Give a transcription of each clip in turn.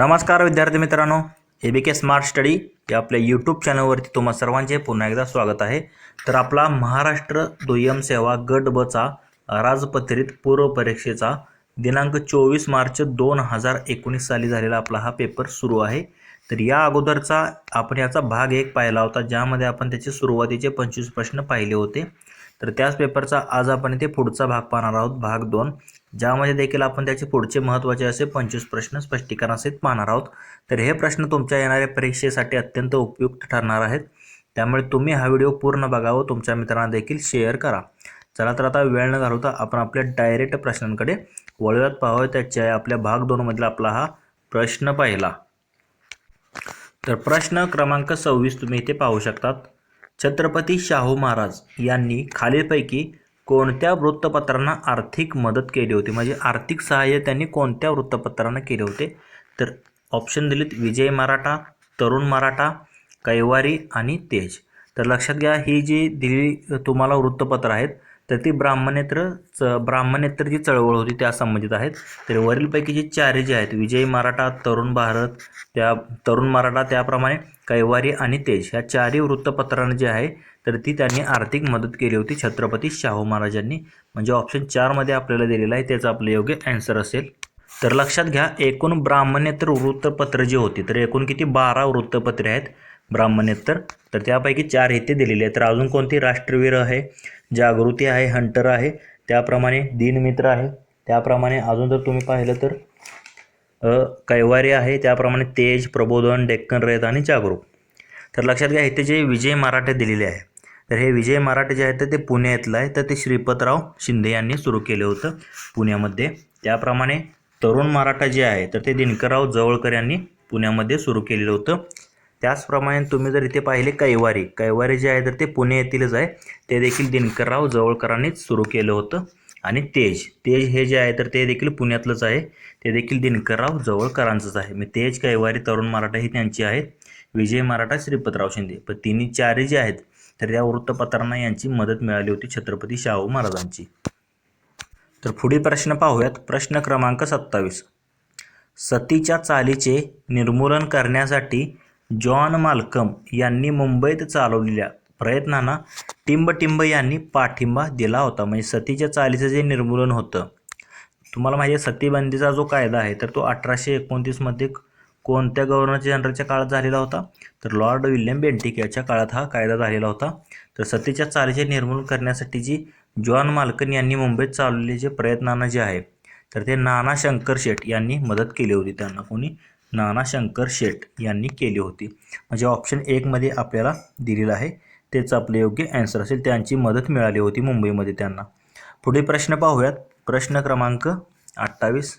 नमस्कार विद्यार्थी मित्रांनो. ए बी के स्मार्ट स्टडी या आपल्या यूट्यूब चॅनलवरती तुम्हा सर्वांचे पुन्हा एकदा स्वागत आहे. तर आपला महाराष्ट्र दुय्यम सेवा गट बचा राजपत्रित पूर्व परीक्षेचा दिनांक चोवीस मार्च दोन हजार एकोणीस साली झालेला आपला हा पेपर सुरू आहे. तर या अगोदरचा आपण याचा भाग एक पाहिला होता ज्यामध्ये आपण त्याचे सुरुवातीचे पंचवीस प्रश्न पाहिले होते. तर त्याच पेपरचा आज आपण इथे पुढचा भाग पाहणार आहोत भाग दोन. ज्यामध्ये देखील आपण त्याचे पुढचे महत्त्वाचे असे पंचवीस प्रश्न स्पष्टीकरणासहित पाहणार आहोत. तर हे प्रश्न तुमच्या येणाऱ्या परीक्षेसाठी अत्यंत उपयुक्त ठरणार आहेत. त्यामुळे तुम्ही हा व्हिडिओ पूर्ण बघा व तुमच्या मित्रांना देखील शेअर करा. चला तर आता वेळ न घालवता आपण आपल्या डायरेक्ट प्रश्नांकडे वळूयात. पाहावं त्याच्या आपल्या भाग दोनमधला आपला हा प्रश्न पाहिला. तर प्रश्न क्रमांक सव्वीस तुम्ही इथे पाहू शकतात. छत्रपती शाहू महाराज यांनी खालीलपैकी कोणत्या वृत्तपत्रांना आर्थिक मदत केली होती? म्हणजे आर्थिक सहाय्य त्यांनी कोणत्या वृत्तपत्रांना केले होते? तर ऑप्शन दिलेत विजय मराठा तरुण मराठा कैवारी आणि तेज. तर लक्षात घ्या ही जी दिली तुम्हाला वृत्तपत्र आहेत तर ती ब्राह्मणेत्र च ब्राह्मणेत्र जी चळवळ होती त्या संबंधित आहेत. तर वरीलपैकी जी चारी जे आहेत विजय मराठा तरुण भारत त्या तरुण मराठा त्याप्रमाणे कैवारी आणि तेज ह्या चारही वृत्तपत्रांना जे आहे तर ती त्यांनी आर्थिक मदत केली होती छत्रपती शाहू महाराजांनी. म्हणजे ऑप्शन चारमध्ये आपल्याला दिलेलं आहे त्याचं आपलं योग्य ॲन्सर असेल. तर लक्षात घ्या एकूण ब्राह्मणेतर वृत्तपत्र जी होती तर एकूण किती? बारा वृत्तपत्रे आहेत ब्राह्मणेतर. तर त्यापैकी चार इथे दिलेले आहेत. तर अजून कोणती? राष्ट्रवीर आहे जागृती आहे हंटर आहे त्याप्रमाणे दिनमित्र आहे त्याप्रमाणे अजून जर तुम्ही पाहिलं तर कैवारी आहे त्याप्रमाणे तेज प्रबोधन डेक्कन रयत आणि जागरूक. तर लक्षात घ्या इथे जे विजय मराठे दिलेले आहे तर हे विजय मराठे जे आहेत तर ते पुण्यातलं आहे. तर ते श्रीपतराव शिंदे यांनी सुरू केलं होतं पुण्यामध्ये. त्याप्रमाणे तरुण मराठा जे आहे तर ते दिनकरराव जवळकर यांनी पुण्यामध्ये सुरू केलेलं होतं. त्याचप्रमाणे तुम्ही जर इथे पाहिले कैवारी कैवारी जे आहे तर ते पुणे येथीलच आहे. ते देखील दिनकरराव जवळकरांनीच सुरू केलं होतं. आणि तेज तेज हे जे आहे तर ते देखील पुण्यातलंच आहे. ते देखील दिनकरराव जवळकरांचंच आहे. मी तेज कैवारी तरुण मराठा ही त्यांची आहेत. विजय मराठा श्रीपतराव शिंदे. पण तिन्ही चारही जे आहेत तर त्या वृत्तपत्रांना यांची मदत मिळाली होती छत्रपती शाहू महाराजांची. तर पुढील प्रश्न पाहूयात. प्रश्न क्रमांक सत्तावीस. सतीच्या चालीचे निर्मूलन करण्यासाठी जॉन मालकम यांनी मुंबईत चालवलेल्या प्रयत्नांना टिंबटिंब यांनी पाठिंबा दिला होता. म्हणजे सतीच्या चालीचं जे निर्मूलन होतं. तुम्हाला माहिती आहे सतीबंदीचा जो कायदा आहे तर तो अठराशे एकोणतीसमध्ये कोणत्या गव्हर्नर जनरलच्या काळात झालेला होता? तर लॉर्ड विल्यम बेंटिक याच्या काळात हा कायदा झालेला होता. तर सतीच्या चालीचे निर्मूलन करण्यासाठी जी जॉन माल्कन यांनी मुंबईत चालवलेले जे प्रयत्नांना जे आहे तर ते नाना शंकर शेठ यांनी मदत केली होती. त्यांना कोणी? नाना शंकर शेठ यांनी केली होती. म्हणजे ऑप्शन एकमध्ये आपल्याला दिलेलं आहे. तेच आपले योग्य ॲन्सर असेल. त्यांची मदत मिळाली होती मुंबईमध्ये त्यांना. पुढे प्रश्न पाहूयात. प्रश्न क्रमांक अठ्ठावीस.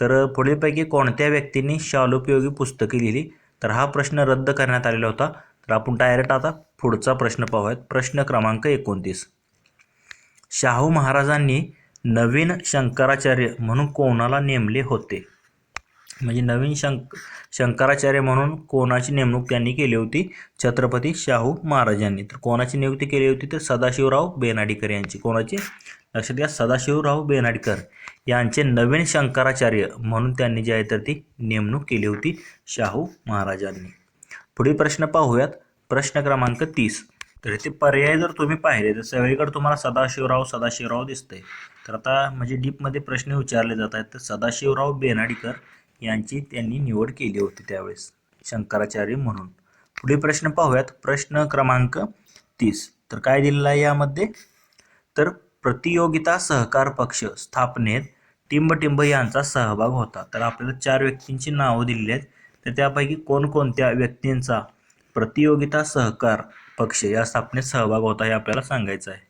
तर पुढीलपैकी कोणत्या व्यक्तींनी शालोपयोगी पुस्तके लिहिली? तर हा प्रश्न रद्द करण्यात आलेला होता. तर आपण डायरेक्ट आता पुढचा प्रश्न पाहूयात. प्रश्न क्रमांक एकोणतीस. शाहू महाराजांनी नवीन शंकराचार्य म्हणून कोणाला नेमले होते? म्हणजे नवीन शंक शंकराचार्य म्हणून कोणाची नेमणूक त्यांनी केली होती? छत्रपती शाहू महाराजांनी. तर कोणाची नियुक्ती केली होती? तर सदाशिवराव बेनाडीकर यांची. कोणाची? लक्षात घ्या सदाशिवराव बेनाडकर. यांचे नवीन शंकराचार्य म्हणून त्यांनी जे आहे तर ती नेमणूक केली होती शाहू महाराजांनी. पुढील प्रश्न पाहूयात. प्रश्न क्रमांक तीस. तर इथे पर्याय जर तुम्ही पाहिले तर सगळीकडे तुम्हाला सदाशिवराव सदाशिवराव दिसते तर आता म्हणजे डीपमध्ये प्रश्न विचारले जात आहेत तर सदाशिवराव बेनाडीकर यांची त्यांनी निवड केली होती त्यावेळेस शंकराचार्य म्हणून. पुढे प्रश्न पाहूयात. प्रश्न क्रमांक तीस. तर काय दिलेलं आहे यामध्ये? तर प्रतियोगिता सहकार पक्ष स्थापनेत टिंबटिंब यांचा सहभाग होता. तर आपल्याला चार व्यक्तींची नावं दिलेली आहेत. तर त्यापैकी कोणकोणत्या व्यक्तींचा प्रतियोगिता सहकार पक्ष या स्थापनेत सहभाग होता हे आपल्याला सांगायचं आहे.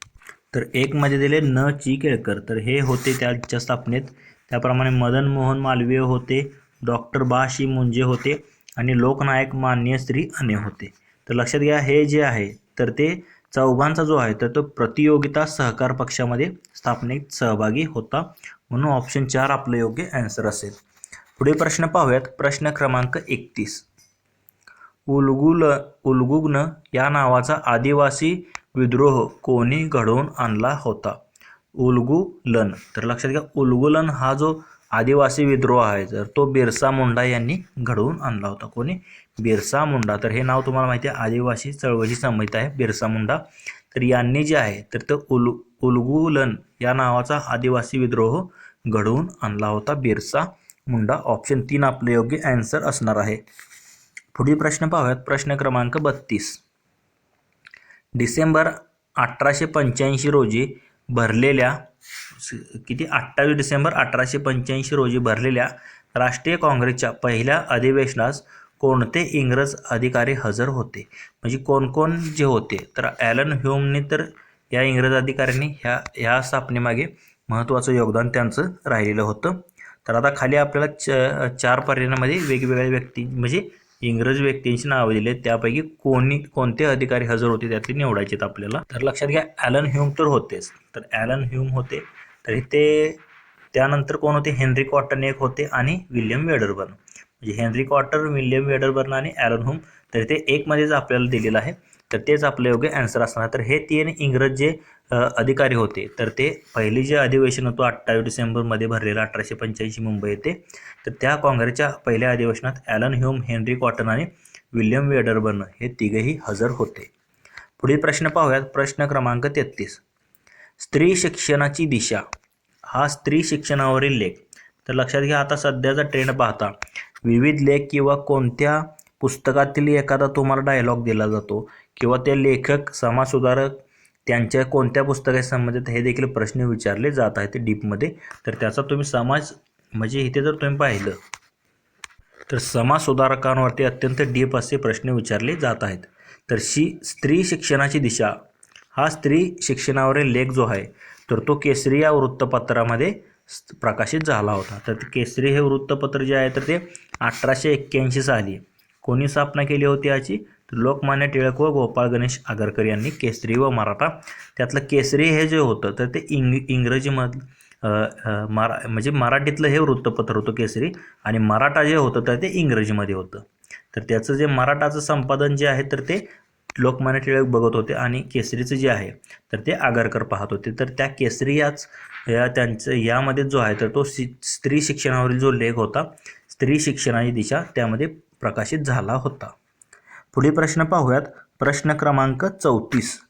तर एकमध्ये दिले न ची केळकर. तर हे होते त्याच्या स्थापनेत. त्याप्रमाणे मदन मोहन मालवीय होते डॉक्टर बाशी मुंजे होते आणि लोकनायक मान्य श्री अने होते. तर लक्षात घ्या हे जे आहे तर ते चौघांचा जो आहे तर तो प्रतियोगिता सहकार पक्षामध्ये स्थापनेत सहभागी होता. म्हणून ऑप्शन चार आपलं योग्य ॲन्सर असेल. पुढे प्रश्न पाहूयात. प्रश्न क्रमांक एकतीस. उलगुल उलगुग्न या नावाचा आदिवासी विद्रोह कोणी घडवून आणला होता? उलगुलन. तर लक्षात घ्या उलगुलन हा जो आदिवासी विद्रोह आहे तर तो बिरसा मुंडा यांनी घडवून आणला होता. कोणी? बिरसा मुंडा. तर हे नाव तुम्हाला माहिती आहे आदिवासी चळवळीशी संबंधित आहे बिरसा मुंडा. तर यांनी जे आहे तर तो उल उलगुलन या नावाचा आदिवासी विद्रोह घडवून आणला होता बिरसा मुंडा. ऑप्शन तीन आपलं योग्य ॲन्सर असणार आहे. पुढील प्रश्न पाहूयात. प्रश्न क्रमांक बत्तीस. डिसेंबर अठराशे पंच्याऐंशी रोजी भरलेल्या किती? अठ्ठावीस डिसेंबर अठराशे पंच्याऐंशी रोजी भरलेल्या राष्ट्रीय काँग्रेसच्या पहिल्या अधिवेशनास कोणते इंग्रज अधिकारी हजर होते? म्हणजे कोण कोण जे होते? तर ॲलन ह्युमने तर या इंग्रज अधिकाऱ्यांनी ह्या ह्या स्थापनेमागे महत्त्वाचं योगदान त्यांचं राहिलेलं होतं. तर आता खाली आपल्याला च चार पर्यायांमध्ये वेगवेगळ्या व्यक्ती म्हणजे इंग्रज व्यक्तींची नावं दिली आहेत. त्यापैकी कोणी कोणते अधिकारी हजर होते त्यातले निवडायचे आहेत आपल्याला. तर लक्षात घ्या ॲलन ह्यूम तर होतेच. तर ॲलन ह्यूम होते. तर ते त्यानंतर कोण होते? हेनरी कॉटन एक होते आणि विल्यम वेडरबर्न. म्हणजे हेनरी कॉटर विल्यम वेडरबर्न आणि ॲलन ह्यूम. तर ते एकमध्येच आपल्याला दिलेलं आहे. तर तेच आपलं योग्य ॲन्सर असणार. तर हे तीन इंग्रज जे अधिकारी होते. तर ते पहिली जे अधिवेशन होतं अठ्ठावीस डिसेंबरमध्ये भरलेलं अठराशे पंच्याऐंशी मुंबई येथे तर त्या काँग्रेसच्या पहिल्या अधिवेशनात ॲलन ह्यूम हेनरी कॉटन आणि विल्यम वेडरबर्न हे तिघेही हजर होते. पुढील प्रश्न पाहूयात. प्रश्न क्रमांक तेहतीस. स्त्री शिक्षणाची दिशा. हा स्त्री शिक्षणावरील लेख. तर लक्षात घ्या आता सध्याचा ट्रेंड पाहता विविध लेख किंवा कोणत्या पुस्तकातील एखादा तुम्हाला डायलॉग दिला जातो किंवा ते लेखक समाजसुधारक त्यांच्या कोणत्या पुस्तकाशी संबंधित हे देखील प्रश्न विचारले जात आहेत डीपमध्ये तर त्याचा तुम्ही समाज म्हणजे इथे जर तुम्ही पाहिलं तर समाज सुधारकांवरती अत्यंत डीप असे प्रश्न विचारले जात आहेत. तर शी स्त्री शिक्षणाची दिशा हा स्त्री शिक्षणावरील लेख जो आहे तर तो केसरी या वृत्तपत्रामध्ये प्रकाशित झाला होता. तर केसरी हे वृत्तपत्र जे आहे तर ते अठराशे एक्क्याऐंशी साली कोणी स्थापना केली होती याची? लोकमान्य टिळक व गोपाळ गणेश आगरकर यांनी केसरी व मराठा त्यातलं केसरी हे जे होतं तर ते इंग इंग्रजीमध मरा म्हणजे मराठीतलं हे वृत्तपत्र होतं केसरी आणि मराठा जे होतं तर ते इंग्रजीमध्ये होतं. तर त्याचं जे मराठाचं संपादन जे आहे तर ते लोकमान्य टिळक बघत होते आणि केसरीचं जे आहे तर ते आगरकर पाहत होते. तर त्या केसरी याच या त्यांचं यामध्ये जो आहे तर तो शि स्त्री शिक्षणावरील जो लेख होता स्त्री शिक्षणाची दिशा त्यामध्ये प्रकाशित झाला होता. पुढील प्रश्न पाहूयात. प्रश्न क्रमांक चौतीस.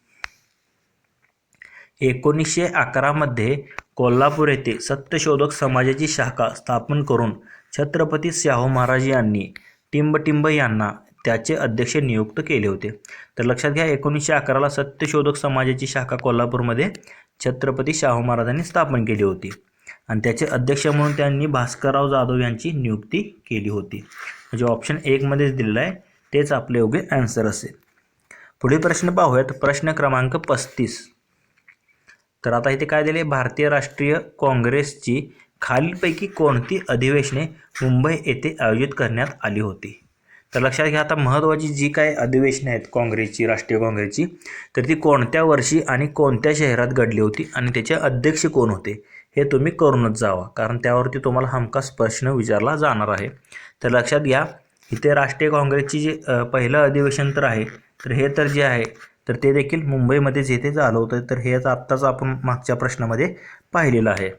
एकोणीसशे अकरामध्ये कोल्हापूर येथे सत्यशोधक समाजाची शाखा स्थापन करून छत्रपती शाहू महाराज यांनी टिंबटिंब यांना त्याचे अध्यक्ष नियुक्त केले होते. तर लक्षात घ्या एकोणीसशे अकराला सत्यशोधक समाजाची शाखा कोल्हापूरमध्ये छत्रपती शाहू महाराजांनी स्थापन केली होती. आणि त्याचे अध्यक्ष म्हणून त्यांनी भास्करराव जाधव यांची नियुक्ती केली होती. म्हणजे ऑप्शन एकमध्येच दिलेलं आहे. तेच आपले योग्य ॲन्सर असेल. पुढील प्रश्न पाहूयात. प्रश्न क्रमांक पस्तीस. तर आता इथे काय दिले? भारतीय राष्ट्रीय काँग्रेसची खालीलपैकी कोणती अधिवेशने मुंबई येथे आयोजित करण्यात आली होती? तर लक्षात घ्या आता महत्त्वाची जी काय अधिवेशने आहेत काँग्रेसची राष्ट्रीय काँग्रेसची तर ती कोणत्या वर्षी आणि कोणत्या शहरात घडली होती आणि त्याचे अध्यक्ष कोण होते? हे तुम्ही करूनच जावा. कारण त्यावरती तुम्हाला हमखास प्रश्न विचारला जाणार आहे. तर लक्षात घ्या इथे राष्ट्रीय काँग्रेसची जे पहिलं अधिवेशन तर आहे तर हे तर जे आहे तर ते देखील मुंबईमध्येच येथे झालं होतं तर हेच आत्ताच आपण मागच्या प्रश्नामध्ये पाहिलेलं आहे.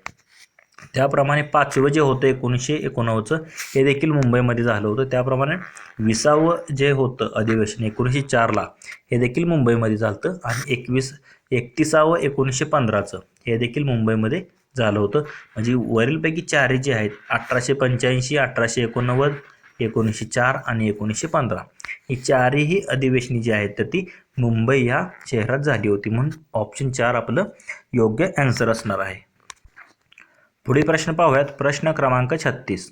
त्याप्रमाणे पाचवं जे होतं एकोणीसशे एकोणनव्वदचं हे देखील मुंबईमध्ये झालं होतं. त्याप्रमाणे विसावं जे होतं अधिवेशन एकोणीसशे चारला हे देखील मुंबईमध्ये झालं होतं आणि एकवीस एकतीसावं एकोणीसशे पंधराचं हे देखील मुंबईमध्ये झालं होतं. म्हणजे वरीलपैकी चारही जे आहेत अठराशे पंच्याऐंशी अठराशे एकोणनव्वद एकोणीसशे चार आणि एकोणीसशे पंधरा. ही चारही अधिवेशनी जी आहेत तर ती मुंबई या शहरात झाली होती. म्हणून ऑप्शन चार आपलं योग्य ॲन्सर असणार आहे. पुढील प्रश्न पाहूयात. प्रश्न क्रमांक छत्तीस.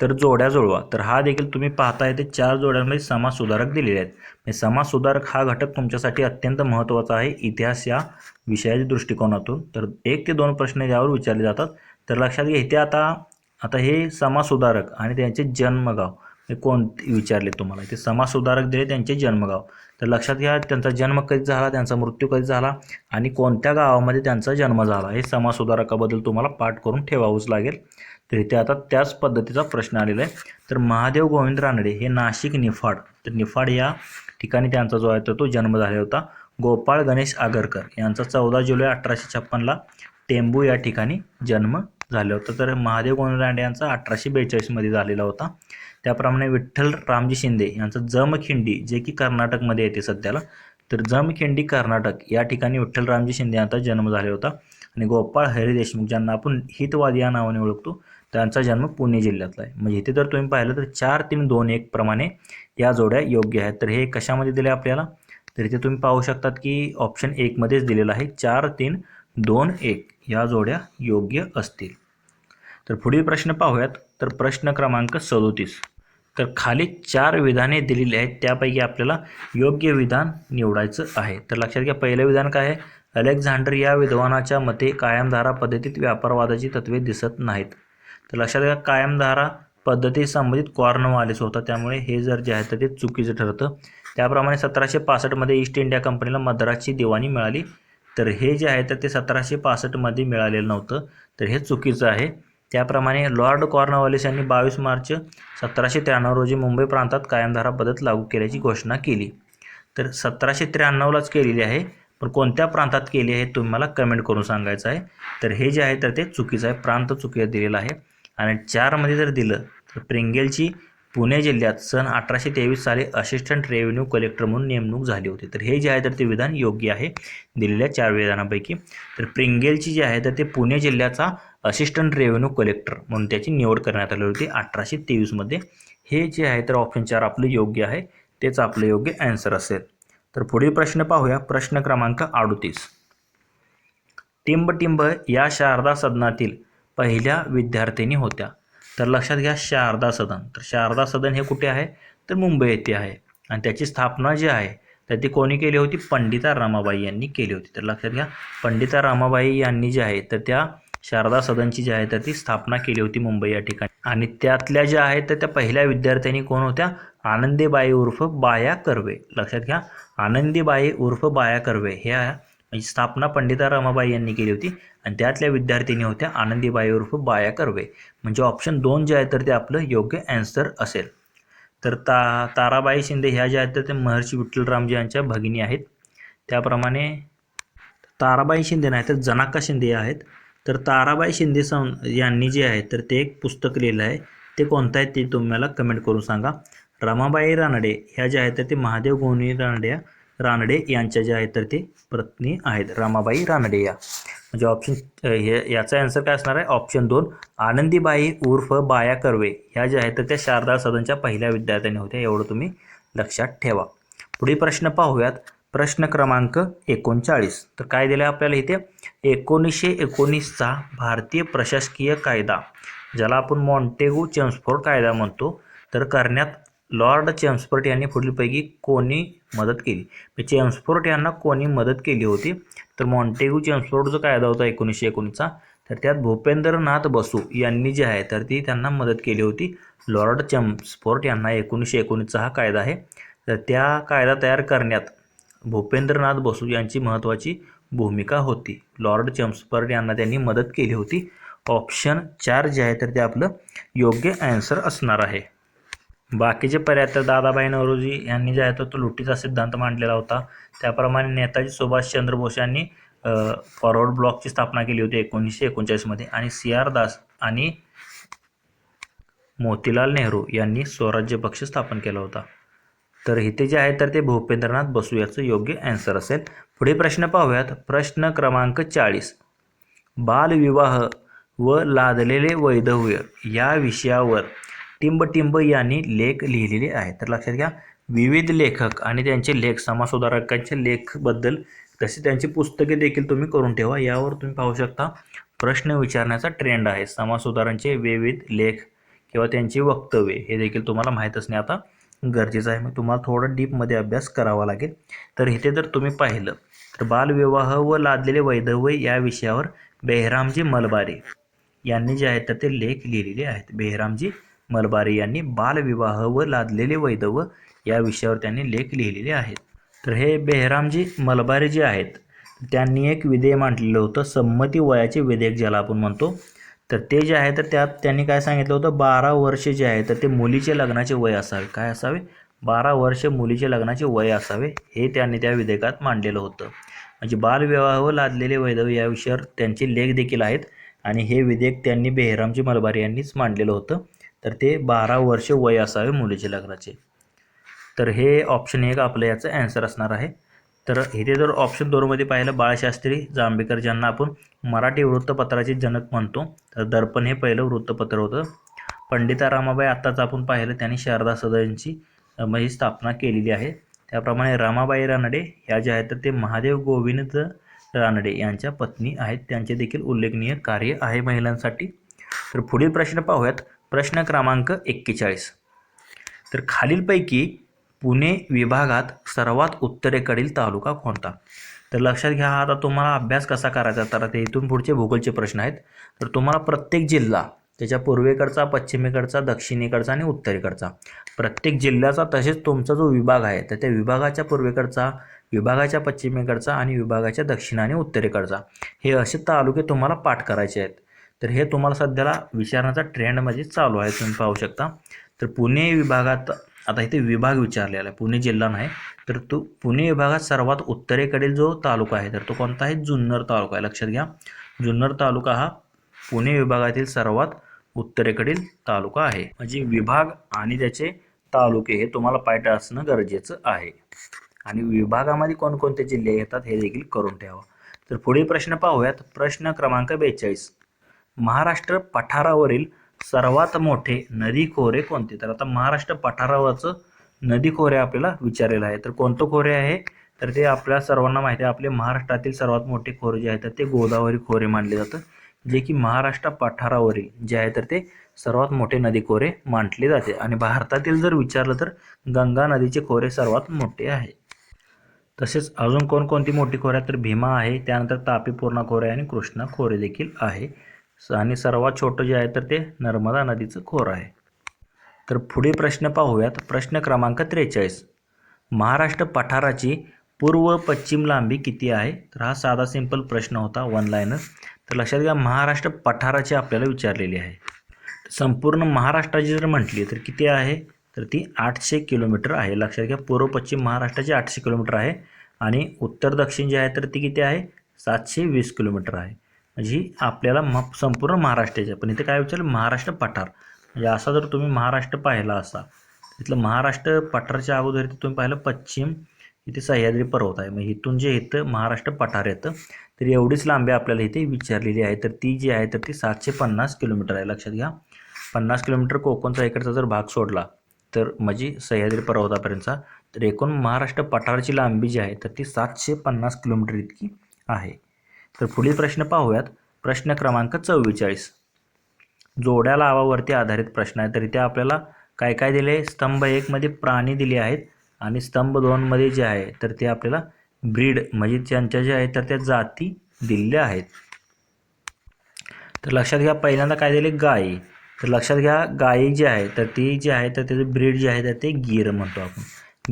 तर जोड्या जुळवा. तर हा देखील तुम्ही पाहताय ते चार जोड्यांमध्ये समाज सुधारक दिलेले आहेत. म्हणजे समाज सुधारक हा घटक तुमच्यासाठी अत्यंत महत्त्वाचा आहे इतिहास या विषयाच्या दृष्टिकोनातून. तर एक ते दोन प्रश्न यावर विचारले जातात. तर लक्षात घ्या इथे आता आता हे समाजसुधारक आणि त्यांचे जन्मगाव हे कोण विचारले तुम्हाला? ते समाजसुधारक दिले त्यांचे जन्मगाव. तर लक्षात घ्या त्यांचा जन्म कधी झाला त्यांचा मृत्यू कधी झाला आणि कोणत्या गावामध्ये त्यांचा जन्म झाला हे समाजसुधारकाबद्दल तुम्हाला पाठ करून ठेवावंच लागेल. तर इथे आता त्याच पद्धतीचा प्रश्न आलेला आहे. तर महादेव गोविंद रानडे हे नाशिक निफाड तर निफाड या ठिकाणी त्यांचा जो आहे तर तो जन्म झालेला होता. गोपाळ गणेश आगरकर यांचा चौदा जुलै अठराशे छप्पनला टेंबू या ठिकाणी जन्म झालं होतं. तर महादेव गोंधळांडे यांचा अठराशे बेचाळीसमध्ये झालेला होता. त्याप्रमाणे विठ्ठल रामजी शिंदे यांचं जमखिंडी जे की कर्नाटकमध्ये येते सध्याला तर जमखिंडी कर्नाटक या ठिकाणी विठ्ठल रामजी शिंदे यांचा जन्म झाला होता. आणि गोपाळ हरी देशमुख ज्यांना आपण हितवादी या नावाने ओळखतो त्यांचा जन्म पुणे जिल्ह्यातला आहे. म्हणजे इथे जर तुम्ही पाहिलं तर चार तीन दोन एक प्रमाणे या जोड्या योग्य आहेत. तर हे कशामध्ये दिले आपल्याला? तर इथे तुम्ही पाहू शकतात की ऑप्शन एकमध्येच दिलेलं आहे. चार तीन दोन एक. या जोड्या योग्य असतील. तर पुढील प्रश्न पाहूयात. तर प्रश्न क्रमांक सदोतीस. तर खाली चार विधाने दिलेली आहेत. त्यापैकी आपल्याला योग्य विधान निवडायचं आहे. तर लक्षात घ्या पहिलं विधान काय आहे? अलेक्झांडर या विद्वानाच्या मते कायमधारा पद्धतीत व्यापारवादाची तत्वे दिसत नाहीत. तर लक्षात घ्या कायमधारा पद्धती संबंधित कॉर्नवालिस होता. त्यामुळे हे जर जे आहे तर ते चुकीचं ठरतं. त्याप्रमाणे सतराशे पासष्टमध्ये ईस्ट इंडिया कंपनीला मद्रासची दिवाणी मिळाली. तर हे जे आहे तर ते सतराशे पासष्टमध्ये मिळालेलं नव्हतं. तर हे चुकीचं आहे. त्याप्रमाणे लॉर्ड कॉर्नवालिस यांनी बावीस मार्च सतराशे त्र्याण्णव रोजी मुंबई प्रांतात कायमधारा पद्धत लागू केल्याची घोषणा केली. तर सतराशे त्र्याण्णवलाच केलेली आहे पण कोणत्या प्रांतात केली आहे तुम्ही मला कमेंट करून सांगायचं आहे. तर हे जे आहे तर ते चुकीचं आहे. प्रांत चुकीचं दिलेलं आहे. आणि चारमध्ये जर दिलं तर प्रिंगेलची पुणे जिल्ह्यात सन अठराशे तेवीस साली असिस्टंट रेव्हेन्यू कलेक्टर म्हणून नेमणूक झाली होती. तर हे जे आहे तर ते विधान योग्य आहे. दिलेल्या चार विधानापैकी. तर प्रिंगेलची जी आहे तर ते पुणे जिल्ह्याचा असिस्टंट रेव्हेन्यू कलेक्टर म्हणून त्याची निवड करण्यात आली होती अठराशे तेवीसमध्ये हे जे आहे तर ऑप्शन चार आपलं योग्य आहे. तेच आपलं योग्य ॲन्सर असेल. तर पुढील प्रश्न पाहूया. प्रश्न क्रमांक अडतीस. टिंब टिंब या शारदा सदनातील पहिल्या विद्यार्थिनी होत्या. तर लक्षात घ्या शारदा सदन. तर शारदा सदन हे कुठे आहे? तर मुंबई येथे आहे. आणि त्याची स्थापना जी आहे तर ती कोणी केली होती? पंडिता रामाबाई यांनी केली होती. तर लक्षात घ्या पंडिता रामाबाई यांनी जे आहे तर त्या शारदा सदनची जी आहे तर ती स्थापना केली होती मुंबई या ठिकाणी. आणि त्यातल्या ज्या आहेत तर त्या पहिल्या विद्यार्थ्यांनी कोण होत्या? आनंदीबाई उर्फ बाया कर्वे. लक्षात घ्या आनंदीबाई उर्फ बाया कर्वे ह्या म्हणजे स्थापना पंडिता रमाबाई यांनी केली होती आणि त्यातल्या विद्यार्थिनी होत्या आनंदीबाई उर्फ बाया कर्वे. म्हणजे ऑप्शन दोन जे आहे तर ते आपलं योग्य ॲन्सर असेल. तर ता ताराबाई शिंदे ह्या ज्या आहेत तर ते महर्षी विठ्ठलरामजी यांच्या भगिनी आहेत. त्याप्रमाणे ताराबाई शिंदे नाही तर जनाका शिंदे आहेत. तर ताराबाई शिंदे सं यांनी जे आहे तर ते एक पुस्तक लिहिलं आहे. ते कोणतं आहे ते तुम्हाला कमेंट करून सांगा. रमाबाई रानडे ह्या ज्या आहेत तर ते महादेव गोनी रानडे रानडे यांच्या ज्या आहेत तर ते पत्नी आहेत. रामाबाई रानडे या. म्हणजे ऑप्शन हे याचा आन्सर काय असणार आहे? ऑप्शन दोन आनंदीबाई उर्फ बाया कर्वे. ह्या ज्या आहेत तर त्या शारदा सदनच्या पहिल्या विद्यार्थ्यांनी होत्या. एवढं तुम्ही लक्षात ठेवा. पुढील प्रश्न पाहूयात. प्रश्न क्रमांक एकोणचाळीस. तर काय दिलं आहे आपल्याला इथे? एकोणीसशे एकोणीसचा भारतीय प्रशासकीय कायदा ज्याला आपण मॉन्टेगू चेम्सफोर्ड कायदा म्हणतो तर करण्यात लॉर्ड चेम्सफोर्ट यांनी पुढीलपैकी कोणी मदत केली? म्हणजे यांना कोणी मदत केली होती? तर मॉन्टेगू चेम्सफोर्ट जो कायदा होता एकोणीसशे एकोणीसचा तर त्यात भूपेंद्रनाथ बसू यांनी जे आहे तर ती त्यांना मदत केली होती. लॉर्ड चेम्सफोर्ट यांना एकोणीसशे एकोणीसचा हा कायदा आहे. तर त्या कायदा तयार करण्यात भूपेंद्रनाथ बसू यांची महत्त्वाची भूमिका होती. लॉर्ड चेम्सफोर्ट यांना त्यांनी मदत केली होती. ऑप्शन चार जे आहे तर ते आपलं योग्य ॲन्सर असणार आहे. बाकीचे पर्याय तर दादाभाई नवरोजी यांनी जे आहे तो लुटीचा सिद्धांत मांडलेला होता. त्याप्रमाणे नेताजी सुभाषचंद्र बोस यांनी फॉरवर्ड ब्लॉकची स्थापना केली होती एकोणीसशे एकोणचाळीसमध्ये आणि सी आर दास आणि मोतीलाल नेहरू यांनी स्वराज्य पक्ष स्थापन केला होता. तर इथे जे आहे तर ते भूपेंद्रनाथ बसू याचं योग्य ॲन्सर असेल. पुढे प्रश्न पाहूयात. प्रश्न क्रमांक चाळीस. बालविवाह व लादलेले वैधव्य या विषयावर टिंबटिंब यांनी लेख लिहिलेले आहेत. तर लक्षात घ्या विविध लेखक आणि त्यांचे लेख समाजसुधारकांचे लेखबद्दल तसे त्यांची पुस्तके देखील तुम्ही करून ठेवा. यावर तुम्ही पाहू शकता प्रश्न विचारण्याचा ट्रेंड आहे. समाजसुधारांचे विविध लेख किंवा त्यांची वक्तव्ये हे देखील तुम्हाला माहीत असणे आता गरजेचं आहे. मग तुम्हाला थोडं डीपमध्ये अभ्यास करावा लागेल. तर इथे जर तुम्ही पाहिलं तर बालविवाह व लादलेले वैधव्य या विषयावर बेहरामजी मलबारे यांनी जे आहेत तर ते लेख लिहिलेले आहेत. बेहरामजी मलबारे यांनी बालविवाह व लादलेले वैदव या विषयावर त्यांनी लेख लिहिलेले आहेत. तर हे बेहरामजी मलबारे जे आहेत त्यांनी एक विधेयक मांडलेलं होतं संमती वयाचे विधेयक ज्याला आपण म्हणतो. तर ते जे आहे तर त्यात त्यांनी काय सांगितलं होतं? बारा वर्ष जे आहे तर ते मुलीचे लग्नाचे वय असावे. काय असावे? बारा वर्ष मुलीचे लग्नाचे वय असावे हे त्यांनी त्या विधेयकात मांडलेलं होतं. म्हणजे बालविवाह व लादलेले वैदव या विषयावर त्यांचे लेख देखील आहेत आणि हे विधेयक त्यांनी बेहरामजी मलबारी यांनीच मांडलेलं होतं. तर ते बारा वर्ष वय असावे मुलीचे लग्नाचे. तर हे ऑप्शन एक आपलं याचं ॲन्सर असणार आहे. तर इथे जर ऑप्शन दोनमध्ये पाहिलं बाळशास्त्री जांभेकर ज्यांना आपण मराठी वृत्तपत्राचे जनक म्हणतो तर दर्पण हे पहिलं वृत्तपत्र होतं. पंडिता रामाबाई आत्ताच आपण पाहिलं त्यांनी शारदा सदनची म्हणजे ही स्थापना केलेली आहे. त्याप्रमाणे रामाबाई रानडे ह्या ज्या आहेत तर ते महादेव गोविंद रानडे यांच्या पत्नी आहेत. त्यांचे देखील उल्लेखनीय कार्य आहे महिलांसाठी. तर पुढील प्रश्न पाहूयात. प्रश्न क्रमांक एक्केचाळीस. तर खालीलपैकी पुणे विभागात सर्वात उत्तरेकडील तालुका कोणता? तर लक्षात घ्या आता तुम्हाला अभ्यास कसा करायचा? तर ते इथून पुढचे भूगोलचे प्रश्न आहेत. तर तुम्हाला प्रत्येक जिल्हा त्याच्या पूर्वेकडचा पश्चिमेकडचा दक्षिणेकडचा आणि उत्तरेकडचा प्रत्येक जिल्ह्याचा तसेच तुमचा जो विभाग आहे तर त्या विभागाच्या पूर्वेकडचा विभागाच्या पश्चिमेकडचा आणि विभागाच्या दक्षिण आणि उत्तरेकडचा हे असे तालुके तुम्हाला पाठ करायचे आहेत. तर हे तुम्हाला सध्याला विचारण्याचा ट्रेंडमध्ये चालू आहे. तुम्ही पाहू शकता. तर पुणे विभागात आता इथे विभाग विचारलेला आहे. पुणे जिल्हा नाही तर तो पुणे विभागात सर्वात उत्तरेकडील जो तालुका आहे तर तो कोणता आहे? जुन्नर तालुका आहे. लक्षात घ्या. जुन्नर तालुका हा पुणे विभागातील सर्वात उत्तरेकडील तालुका आहे. म्हणजे विभाग आणि त्याचे तालुके हे तुम्हाला पाहिजे असणं गरजेचं आहे. आणि विभागामध्ये कोणकोणते जिल्हे येतात हे देखील करून ठेवा. तर पुढील प्रश्न पाहूयात. प्रश्न क्रमांक बेचाळीस. महाराष्ट्र पठारावरील सर्वात मोठे नदी खोरे कोणते? तर आता महाराष्ट्र पठारावरचं नदी खोरे आपल्याला विचारलेलं आहे. तर कोणतं खोरे आहे? तर ते आपल्या सर्वांना माहिती आहे. आपले महाराष्ट्रातील सर्वात मोठे खोरे जे आहे तर ते गोदावरी खोरे मानले जातं. जे की महाराष्ट्र पठारावरील जे आहे तर ते सर्वात मोठे नदी खोरे मानले जाते. आणि भारतातील जर विचारलं तर गंगा नदीचे खोरे सर्वात मोठे आहे. तसेच अजून कोणकोणती मोठी खोरे तर भीमा आहे त्यानंतर तापी पूर्णा खोरे आणि कृष्णा खोरे देखील आहे. आणि सर्वात छोटं जे आहे तर ते नर्मदा नदीचं खोर आहे. तर पुढे प्रश्न पाहूयात. प्रश्न क्रमांक त्रेचाळीस. महाराष्ट्र पठाराची पूर्व पश्चिम लांबी किती आहे? तर हा साधा सिंपल प्रश्न होता वन लाईनर तर लक्षात घ्या महाराष्ट्र पठाराची आपल्याला विचारलेली आहे. संपूर्ण महाराष्ट्राची जर म्हटली तर किती आहे? तर ती आठशे किलोमीटर आहे. लक्षात घ्या पूर्व पश्चिम महाराष्ट्राची आठशे किलोमीटर आहे आणि उत्तर दक्षिण जे आहे तर ती किती आहे? सातशे वीस किलोमीटर आहे. जी ही आपल्याला म संपूर्ण महाराष्ट्राची आहे. पण इथे काय विचारलं? महाराष्ट्र पठार. म्हणजे असा जर तुम्ही महाराष्ट्र पाहिला असा तिथलं महाराष्ट्र पठारच्या अगोदर इथे तुम्ही पाहिलं पश्चिम इथे सह्याद्री पर्वत आहे. मग इथून जे इथं महाराष्ट्र पठार येतं तर एवढीच लांबी आपल्याला इथे विचारलेली आहे. तर ती जी आहे तर ती सातशे पन्नास किलोमीटर आहे. लक्षात घ्या. पन्नास किलोमीटर कोकणचा इकडचा जर भाग सोडला तर म्हणजे सह्याद्री पर्वतापर्यंतचा तर एकूण महाराष्ट्र पठाराची लांबी जी आहे तर ती सातशे पन्नास किलोमीटर इतकी आहे. तर पुढील प्रश्न पाहूयात. प्रश्न क्रमांक चव्वेचाळीस. जोड्या लावावरती आधारित प्रश्न आहे. तर इथे आपल्याला काय काय दिले? आहे स्तंभ एकमध्ये प्राणी दिले आहेत आणि स्तंभ दोनमध्ये जे आहे तर ते आपल्याला ब्रीड म्हणजे त्यांच्या जे आहे तर त्या जाती दिलेल्या आहेत. तर लक्षात घ्या पहिल्यांदा काय दिले? गायी. तर लक्षात घ्या गायी जी आहे तर ती जी आहे तर त्याचं ब्रीड जे आहे तर ते गीर म्हणतो आपण.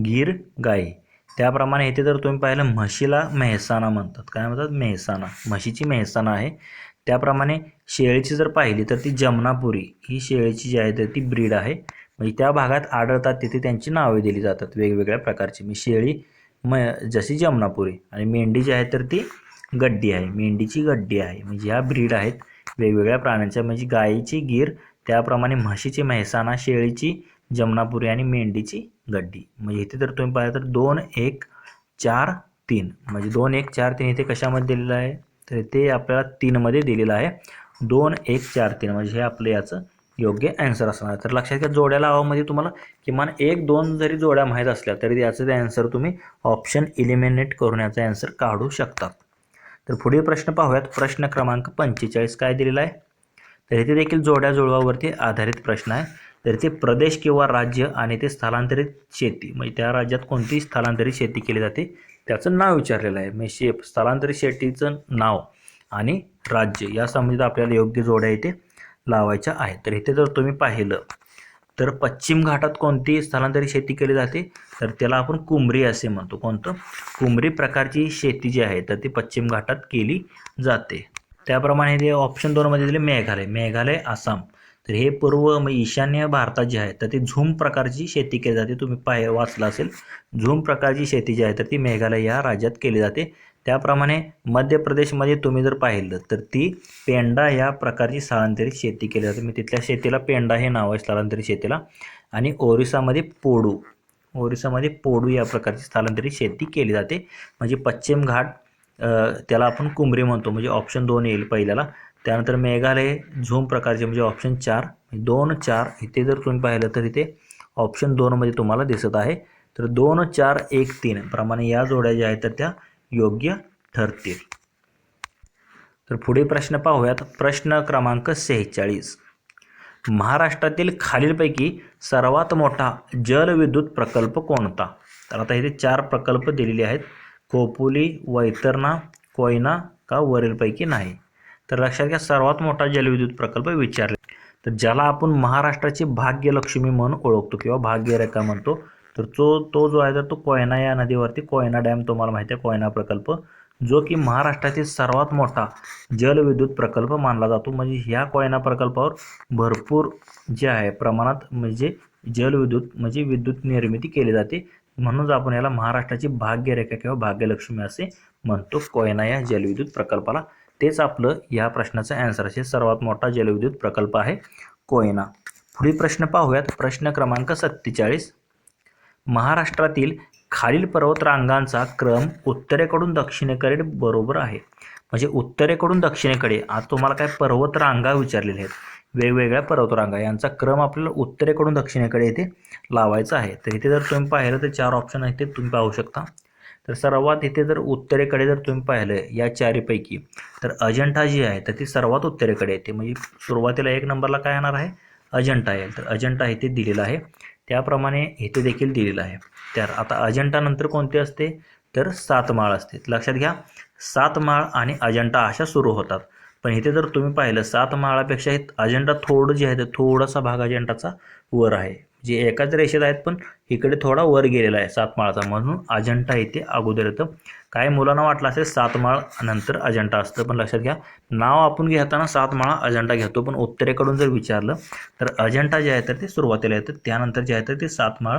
गीर गायी. त्याप्रमाणे इथे जर तुम्ही पाहिलं म्हशीला मेहसाणा म्हणतात. काय म्हणतात? मेहसाणा. म्हशीची मेहसाणा आहे. त्याप्रमाणे शेळीची जर पाहिली तर ती जमनापुरी. ही शेळीची जी आहे तर ती ब्रीड आहे. म्हणजे त्या भागात आढळतात तिथे त्यांची नावे दिली जातात वेगवेगळ्या प्रकारची. मी शेळी म जशी जमनापुरी आणि मेंढी जी आहे तर ती गड्डी आहे. मेंढीची गड्डी आहे. म्हणजे ह्या ब्रीड आहेत वेगवेगळ्या प्राण्यांच्या. म्हणजे गायीची गीर त्याप्रमाणे म्हशीची मेहसाणा शेळीची जमनापुरी आणि मेंढीची गड्डी. म्हणजे इथे जर तुम्ही पाहिलं तर दोन एक चार तीन. म्हणजे दोन एक चार तीन इथे कशामध्ये दिलेलं आहे? तर ते आपल्याला तीनमध्ये दिलेलं आहे. दोन एक चार तीन. म्हणजे हे आपलं याचं योग्य ॲन्सर असणार तर लक्षात घ्या जोड्या लावामध्ये तुम्हाला किमान एक दोन जरी जोड्या माहीत असल्या तरी याचं ते ॲन्सर तुम्ही ऑप्शन इलिमिनेट करून याचा ॲन्सर काढू शकता. तर पुढील प्रश्न पाहूयात. प्रश्न क्रमांक पंचेचाळीस काय दिलेला आहे? तर इथे देखील जोड्या जुळवावरती आधारित प्रश्न आहे. तर ते प्रदेश किंवा राज्य आणि ते स्थलांतरित शेती म्हणजे त्या राज्यात कोणती स्थलांतरित शेती केली जाते त्याचं नाव विचारलेलं आहे. म्हणजे शे स्थलांतरित शेतीचं नाव आणि राज्य या संबंधित आपल्याला योग्य जोड्या इथे लावायच्या आहेत. तर इथे जर तुम्ही पाहिलं तर पश्चिम घाटात कोणती स्थलांतरित शेती केली जाते? तर त्याला आपण कुमरी असे म्हणतो. कोणतं? कुमरी प्रकारची शेती जी आहे तर ती पश्चिम घाटात केली जाते. त्याप्रमाणे ते ऑप्शन दोनमध्ये दिले मेघालय. मेघालय आसाम. तर हे पूर्व मग ईशान्य भारतात जे आहे तर ती झूम प्रकारची शेती केली जाते. तुम्ही पाय वाचलं असेल. झूम प्रकारची शेती जी आहे तर ती मेघालय या राज्यात केली जाते. त्याप्रमाणे मध्य प्रदेशमध्ये तुम्ही जर पाहिलं तर ती पेंडा या प्रकारची स्थलांतरित शेती केली जाते. मी तिथल्या शेतीला पेंडा हे नाव आहे स्थलांतरित शेतीला. आणि ओरिसामध्ये पोडू ओरिसामध्ये पोडू या प्रकारची स्थलांतरित शेती केली जाते. म्हणजे पश्चिम घाट त्याला आपण कुंभरी म्हणतो. म्हणजे ऑप्शन दोन येईल पहिल्याला. त्यानंतर मेघालय झूम प्रकारचे म्हणजे ऑप्शन चार दोन चार इथे जर तुम्ही पाहिलं तर इथे ऑप्शन दोनमध्ये तुम्हाला दिसत आहे. तर दोन चार एक तीन प्रमाणे या जोड्या ज्या आहेत तर त्या योग्य ठरतील. तर पुढे प्रश्न पाहूयात. प्रश्न क्रमांक सेहेचाळीस. महाराष्ट्रातील खालीलपैकी सर्वात मोठा जलविद्युत प्रकल्प कोणता? तर आता इथे चार प्रकल्प दिलेले आहेत. कोपुली वैतरणा कोयना का वरीलपैकी नाही? तर लक्षात घ्या सर्वात मोठा जलविद्युत प्रकल्प विचारले. तर ज्याला आपण महाराष्ट्राची भाग्यलक्ष्मी म्हणून ओळखतो किंवा भाग्यरेखा म्हणतो तर तो तो जो आहे तर तो कोयना या नदीवरती कोयना डॅम तुम्हाला माहिती आहे कोयना प्रकल्प जो की महाराष्ट्रातील सर्वात मोठा जलविद्युत प्रकल्प मानला जातो. म्हणजे ह्या कोयना प्रकल्पावर भरपूर जे आहे प्रमाणात म्हणजे जलविद्युत म्हणजे विद्युत निर्मिती केली जाते. म्हणूनच आपण याला महाराष्ट्राची भाग्यरेखा किंवा भाग्यलक्ष्मी असे म्हणतो कोयना या जलविद्युत प्रकल्पाला. तेच आपलं या प्रश्नाचं ॲन्सर असेल सर्वात मोठा जलविद्युत प्रकल्प आहे कोयना. पुढील प्रश्न पाहूयात. प्रश्न क्रमांक सत्तेचाळीस. महाराष्ट्रातील खालील पर्वतरांगांचा क्रम उत्तरेकडून दक्षिणेकडे बरोबर आहे. म्हणजे उत्तरेकडून दक्षिणेकडे. आज तुम्हाला काय पर्वतरांगा विचारलेल्या आहेत. वेगवेगळ्या पर्वतरांगा. यांचा क्रम आपल्याला उत्तरेकडून दक्षिणेकडे इथे लावायचा आहे. तर इथे जर तुम्ही पाहिलं तर चार ऑप्शन आहेत ते तुम्ही पाहू शकता. तर सर्वात इथे जर उत्तरेकडे जर तुम्ही पाहिलं या चारीपैकी तर अजंठा जी आहे तर ती सर्वात उत्तरेकडे येते. म्हणजे सुरुवातीला एक नंबरला काय येणार आहे? अजंठा येईल. तर अजंठा इथे दिलेला आहे. त्याप्रमाणे इथे देखील दिलेलं आहे. तर आता अजंठानंतर कोणते असते? तर सातमाळ असते. लक्षात घ्या सातमाळ आणि अजंठा अशा सुरू होतात. पण इथे जर तुम्ही पाहिलं सात माळापेक्षा हे अजंठा थोडं जे आहे ते थोडासा भाग अजंठाचा वर आहे. जे एकाच रेषेत आहेत पण इकडे थोडा वर गेलेला आहे सातमाळाचा. म्हणून अजंठा इथे अगोदर येतं. काही मुलांना वाटलं असेल सातमाळ नंतर अजंठा असतं पण लक्षात घ्या नाव आपण घेताना सातमाळा अजंठा घेतो. पण उत्तरेकडून जर विचारलं तर अजंठा जे आहे तर ते सुरुवातीला येतं त्यानंतर जे आहे तर ते सातमाळ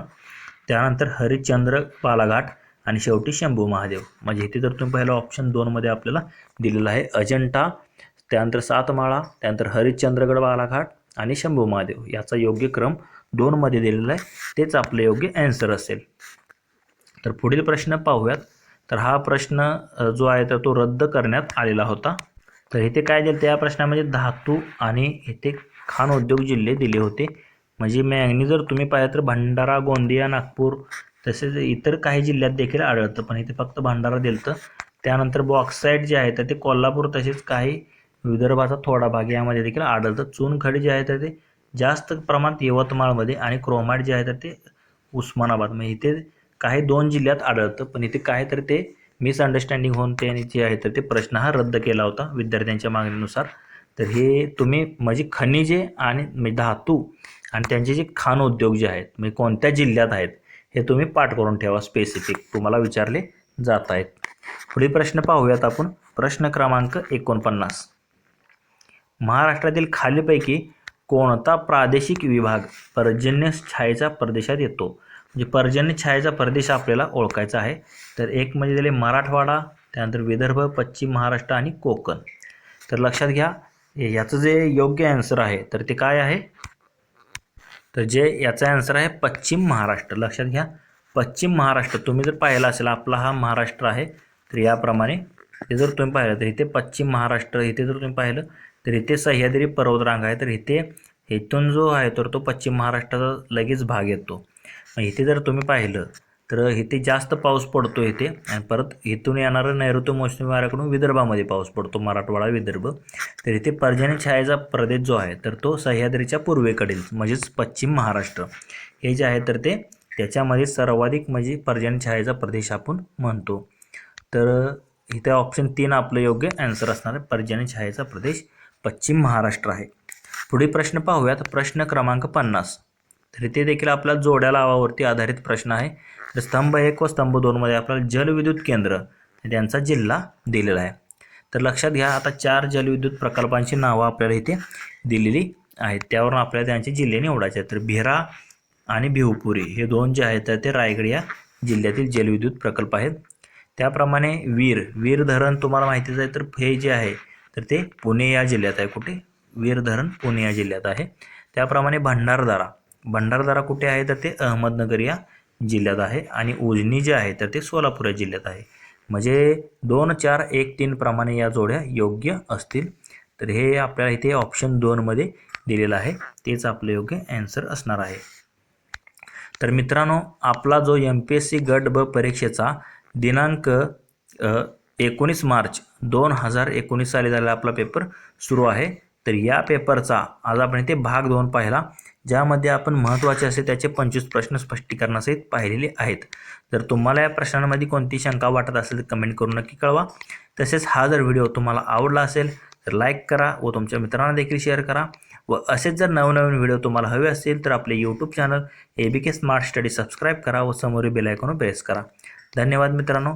त्यानंतर हरिश्चंद्र बालाघाट आणि शेवटी शंभू महादेव. म्हणजे इथे जर तुम्ही पहिलं ऑप्शन दोनमध्ये आपल्याला दिलेलं आहे अजंठा त्यानंतर सातमाळा त्यानंतर हरिश्चंद्रगड बालाघाट आणि शंभू महादेव. याचा योग्य क्रम दोनमध्ये दिलेलं आहे तेच आपलं योग्य ॲन्सर असेल. तर पुढील प्रश्न पाहूयात. तर हा प्रश्न जो आहे तर तो रद्द करण्यात आलेला होता. तर इथे काय दिलं त्या प्रश्नामध्ये धातू आणि इथे खाण उद्योग जिल्हे दिले होते. म्हणजे मॅंगनी जर तुम्ही पाहिलं तर भंडारा गोंदिया नागपूर तसेच इतर काही जिल्ह्यात देखील आढळतं. पण इथे फक्त भंडारा दिलं त्यानंतर बॉक्साईड जे आहे तर ते कोल्हापूर तसेच काही विदर्भाचा थोडा भाग यामध्ये देखील आढळतं. चुनखडी जे आहे तर ते जास्त प्रमाणात यवतमाळमध्ये आणि क्रोमाइट जे आहे तर ते उस्मानाबाद. म्हणजे इथे काही दोन जिल्ह्यात आढळतं पण इथे काय तर ते मिसअंडरस्टँडिंग होऊन त्यांनी जे आहे तर ते प्रश्न हा रद्द केला होता विद्यार्थ्यांच्या मागणीनुसार. तर हे तुम्ही म्हणजे खनिजे आणि म्हणजे धातू आणि त्यांचे जे खाण उद्योग जे आहेत म्हणजे कोणत्या जिल्ह्यात आहेत हे तुम्ही पाठ करून ठेवा स्पेसिफिक तुम्हाला विचारले जात आहेत. पुढील प्रश्न पाहूयात आपण. प्रश्न क्रमांक एकोणपन्नास. महाराष्ट्रातील खालीपैकी कोणता प्रादेशिक विभाग पर्जन्य छायेच्या प्रदेशात येतो? म्हणजे पर्जन्य छायेचा प्रदेश आपल्याला ओळखायचा आहे. तर एक म्हणजे त्याला मराठवाडा त्यानंतर विदर्भ पश्चिम महाराष्ट्र आणि कोकण. तर लक्षात घ्या याचं जे योग्य ॲन्सर आहे तर ते काय आहे? तर जे याचा ॲन्सर आहे पश्चिम महाराष्ट्र. लक्षात घ्या पश्चिम महाराष्ट्र. तुम्ही जर पाहिला असेल आपला हा महाराष्ट्र आहे तर याप्रमाणे हे जर तुम्ही पाहिलं तर इथे पश्चिम महाराष्ट्र इथे जर तुम्ही पाहिलं तर इथे सह्याद्री पर्वतरांग आहे. तर इथे इथून जो आहे तर तो पश्चिम महाराष्ट्राचा लगेच भाग येतो. मग इथे जर तुम्ही पाहिलं तर इथे जास्त पाऊस पडतो इथे. आणि परत इथून येणारं नैऋत्य मोसमी वाऱ्याकडून विदर्भामध्ये पाऊस पडतो मराठवाडा विदर्भ. तर इथे पर्जन्य छायेचा प्रदेश जो आहे तर तो सह्याद्रीच्या पूर्वेकडील म्हणजेच पश्चिम महाराष्ट्र. हे जे आहे तर ते त्याच्यामध्ये सर्वाधिक म्हणजे पर्जन्य छायेचा प्रदेश आपण म्हणतो. तर इथे ऑप्शन तीन आपलं योग्य ॲन्सर असणार आहे. पर्जन्य छायेचा प्रदेश पश्चिम महाराष्ट्र आहे. पुढील प्रश्न पाहूयात. प्रश्न क्रमांक पन्नास. तर इथे देखील आपला जोड्या लावावरती आधारित प्रश्न आहे. तर स्तंभ एक व स्तंभ दोनमध्ये आपल्याला जलविद्युत केंद्र त्यांचा जिल्हा दिलेला आहे. तर लक्षात घ्या आता चार जलविद्युत प्रकल्पांची नावं आपल्याला इथे दिलेली आहेत. त्यावरून आपल्याला त्यांचे जिल्हे निवडायचे आहेत. तर भिरा आणि भिवपुरी हे दोन जे आहेत तर ते रायगड या जिल्ह्यातील जलविद्युत प्रकल्प आहेत. त्याप्रमाणे वीर वीर धरण तुम्हाला माहितीच आहे. तर हे जे आहे तर ते पुणे या जिल्ह्यात आहे. कुठे? वीर धरण पुणे या जिल्ह्यात आहे. त्याप्रमाणे भंडारदारा. भंडारदारा कुठे आहे? तर ते अहमदनगर या जिल्ह्यात आहे. आणि उजनी जे आहे तर ते सोलापूर या जिल्ह्यात आहे. म्हणजे दोन चार एक तीन प्रमाणे या जोड्या योग्य असतील. तर हे आपल्याला इथे ऑप्शन दोनमध्ये दिलेलं आहे. तेच आपलं योग्य ॲन्सर असणार आहे. तर मित्रांनो आपला जो एम पी एस सी गट ब परीक्षेचा दिनांक एकोणीस मार्च दोन हजार एकोणीस साली झालेला आपला पेपर सुरू आहे. तर या पेपरचा आज आपण इथे भाग दोन पाहिला ज्यामध्ये आपण महत्त्वाचे असे त्याचे पंचवीस प्रश्न स्पष्टीकरणासहित पाहिलेले आहेत. जर तुम्हाला या प्रश्नांमध्ये कोणती शंका वाटत असेल तर कमेंट करून नक्की कळवा. तसेच हा जर व्हिडिओ तुम्हाला आवडला असेल तर लाईक करा व तुमच्या मित्रांना देखील शेअर करा. व असेच जर नवनवीन व्हिडिओ तुम्हाला हवे असतील तर आपले YouTube channel A B K smart study subscribe करा व समोरील बेलायकॉन प्रेस करा. धन्यवाद मित्रांनो.